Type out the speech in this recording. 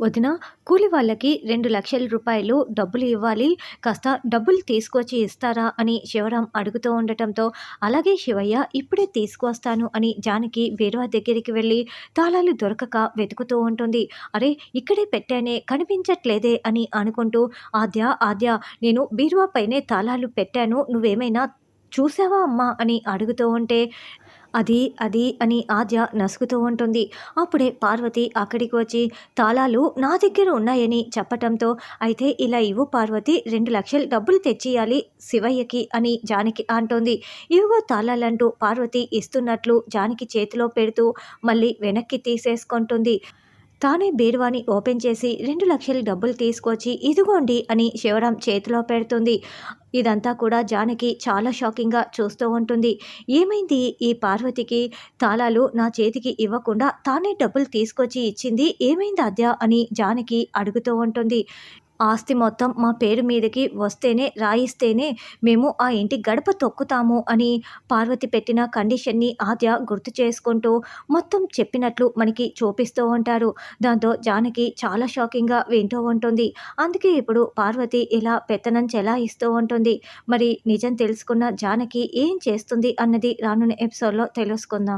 వదిన కూలి వాళ్ళకి రెండు లక్షల రూపాయలు డబ్బులు ఇవ్వాలి. కాస్త డబ్బులు తీసుకొచ్చి ఇస్తారా అని శివరాం అడుగుతూ ఉండటంతో అలాగే శివయ్య ఇప్పుడే తీసుకొస్తాను అని జానకి బీరువా దగ్గరికి వెళ్ళి తాళాలు దొరకక వెతుకుతూ ఉంటుంది. అరే ఇక్కడే పెట్టానే కనిపించట్లేదే అని అనుకుంటూ ఆద్య ఆద్య నేను బీరువా పైనే తాళాలు పెట్టాను. నువ్వేమైనా చూసావా అమ్మా అని అడుగుతూ ఉంటే అది అది అని ఆద్య నసుగుతూ ఉంటుంది. అప్పుడే పార్వతి అక్కడికి వచ్చి తాళాలు నా దగ్గర ఉన్నాయని చెప్పటంతో అయితే ఇలా ఇవ్వు పార్వతి రెండు లక్షలు డబ్బులు తెచ్చియాలి శివయ్యకి అని జానకి అంటోంది. ఇవిగో తాళాలంటూ పార్వతి ఇస్తున్నట్లు జానకి చేతిలో పెడుతూ మళ్ళీ వెనక్కి తీసేసుకుంటుంది. తానే బీరువాని ఓపెన్ చేసి రెండు లక్షల డబ్బులు తీసుకొచ్చి ఇదిగోండి అని శివరాం చేతిలో పెడుతుంది. ఇదంతా కూడా జానకి చాలా షాకింగ్గా చూస్తూ ఉంటుంది. ఏమైంది? ఈ పార్వతికి తాళాలు నా చేతికి ఇవ్వకుండా తానే డబ్బులు తీసుకొచ్చి ఇచ్చింది. ఏమైంది అద్య అని జానకి అడుగుతూ ఉంటుంది. ఆస్తి మొత్తం మా పేరు మీదకి వస్తేనే రాయిస్తేనే మేము ఆ ఇంటి గడప తొక్కుతాము అని పార్వతి పెట్టిన కండిషన్ని ఆద్య గుర్తు చేసుకుంటూ మొత్తం చెప్పినట్లు మనకి చూపిస్తూ ఉంటారు. దాంతో జానకి చాలా షాకింగ్గా వింటూ ఉంటుంది. అందుకే ఇప్పుడు పార్వతి ఇలా పెత్తనం చెలాయిస్తూ ఉంటుంది. మరి నిజం తెలుసుకున్న జానకి ఏం చేస్తుంది అన్నది రానున్న ఎపిసోడ్లో తెలుసుకుందాం.